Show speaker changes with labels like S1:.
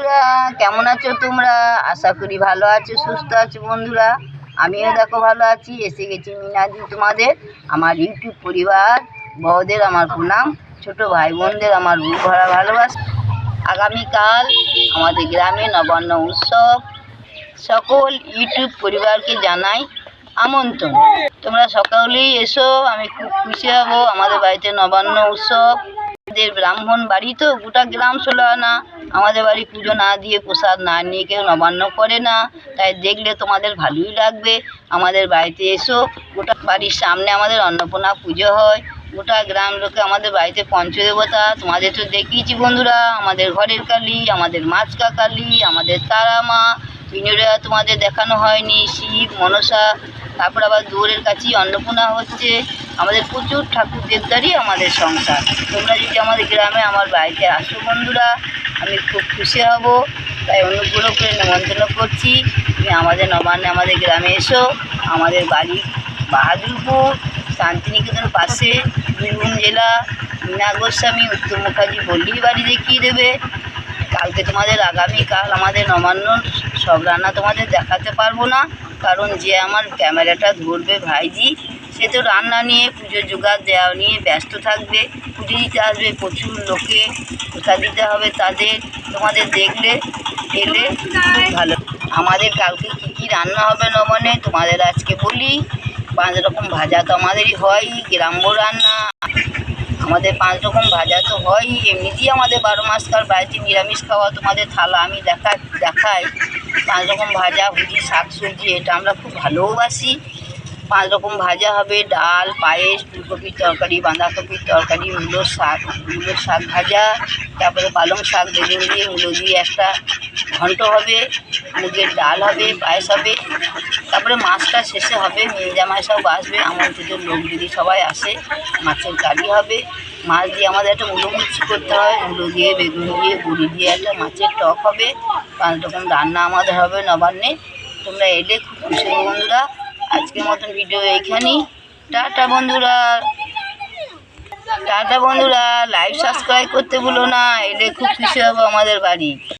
S1: বন্ধুরা, কেমন আছো তোমরা? আশা করি ভালো আছো, সুস্থ আছো বন্ধুরা। আমিও দেখো ভালো আছি, এসে গেছি মিনাদি তোমাদের, আমার ইউটিউব পরিবার, বড়দের আমার প্রণাম, ছোট ভাই বোনদের আমার বুক ভরা ভালোবাসা। আগামীকাল আমাদের গ্রামে নবান্ন উৎসব। সকল ইউটিউব পরিবারকে জানাই আমন্ত্রণ। তোমরা সকলেই এসো, আমি খুব খুশি হব। আমাদের বাড়িতে নবান্ন উৎসব। আমাদের ব্রাহ্মণ বাড়ি তো, গোটা গ্রাম ষোলো আনা আমাদের বাড়ি পুজো না দিয়ে প্রসাদ না নিয়ে কেউ নবান্ন করে না। তাই দেখলে তোমাদের ভালোই লাগবে। আমাদের বাড়িতে এসো, গোটা বাড়ির সামনে আমাদের অন্নপূর্ণা পুজো হয়। গোটা গ্রাম লোকে আমাদের বাড়িতে পঞ্চদেবতা। তোমাদের তো দেখিয়েছি বন্ধুরা, আমাদের ঘরের কালী, আমাদের মাছকা কালী, আমাদের তারা মা তোমাদের দেখানো হয়নি, শিব, মনসা তারপর আবার দুয়ারের কাছেই অন্নপূর্ণা হচ্ছে। আমাদের প্রচুর ঠাকুর দেবদারই আমাদের সংসার। তোমরা যদি আমাদের গ্রামে আমার বাড়িতে আসো বন্ধুরা, আমি খুব খুশি হব। তাই অনুগ্রহ করে নিমন্ত্রণ করছি। তুমি আমাদের নবান্নে আমাদের গ্রামে এসো। আমাদের বাড়ি বাহাদুরপুর, শান্তিনিকেতন পাশে, বীরভূম জেলা। মীনা গোস্বামী উত্তম মুখার্জি বললেই বাড়ি দেখিয়ে দেবে। কালকে তোমাদের আগামীকাল আমাদের নবান্ন সব রান্না তোমাদের দেখাতে পারব না, কারণ যে আমার ক্যামেরাটা ধরবে ভাইজি, সে তো রান্না নিয়ে পুজো জোগাড় দেওয়া নিয়ে ব্যস্ত থাকবে, পুজো দিতে আসবে প্রচুর লোকে, কোথা দিতে হবে তাদের তোমাদের দেখলে, এলে খুব ভালো। আমাদের কালকে কী কী রান্না হবে নবান্নে তোমাদের আজকে বলি, পাঁচ রকম ভাজা তো আমাদেরই হয়, গ্রাম্য রান্না। আমাদের পাঁচ রকম ভাজা তো হয়ই এমনিতেই আমাদের বারো মাস মাসকার বাড়িতে নিরামিষ খাওয়া তোমাদের থালা আমি দেখা দেখাই। পাঁচ রকম ভাজা ভুজি শাক সবজি এটা আমরা খুব ভালোবাসি পাঁচ রকম ভাজা হবে, ডাল, পায়েস, ফুলকপির তরকারি, বাঁধাকপির তরকারি মূলোর শাক মূলোর শাক ভাজা, তারপরে পালং শাক, বেগুন দিয়ে মূলো দিয়ে একটা ঘন্ট হবে, মুগের ডাল হবে, পায়েস হবে, তারপরে মাছটা শেষে হবে মেয়ে জামাই সব আসবে, আমন্ত্রিত লোক যদি সবাই আসে, মাছের কারি হবে, মাছ দিয়ে আমাদের একটা মূলো মুচি করতে হয়, মূলো দিয়ে, বেগুন দিয়ে বড়ি দিয়ে একটা মাছের টক হবে, পাঁচ রকম রান্না আমাদের হবে নবান্নে, তোমরা এলে খুব খুশি বন্ধুরা। আজকের মতন ভিডিও এইখানেই টাটা বন্ধুরা। টাটা বন্ধুরা লাইভ সাবস্ক্রাইব করতে ভুলো না। এলে খুব খুশি হব আমাদের বাড়ি।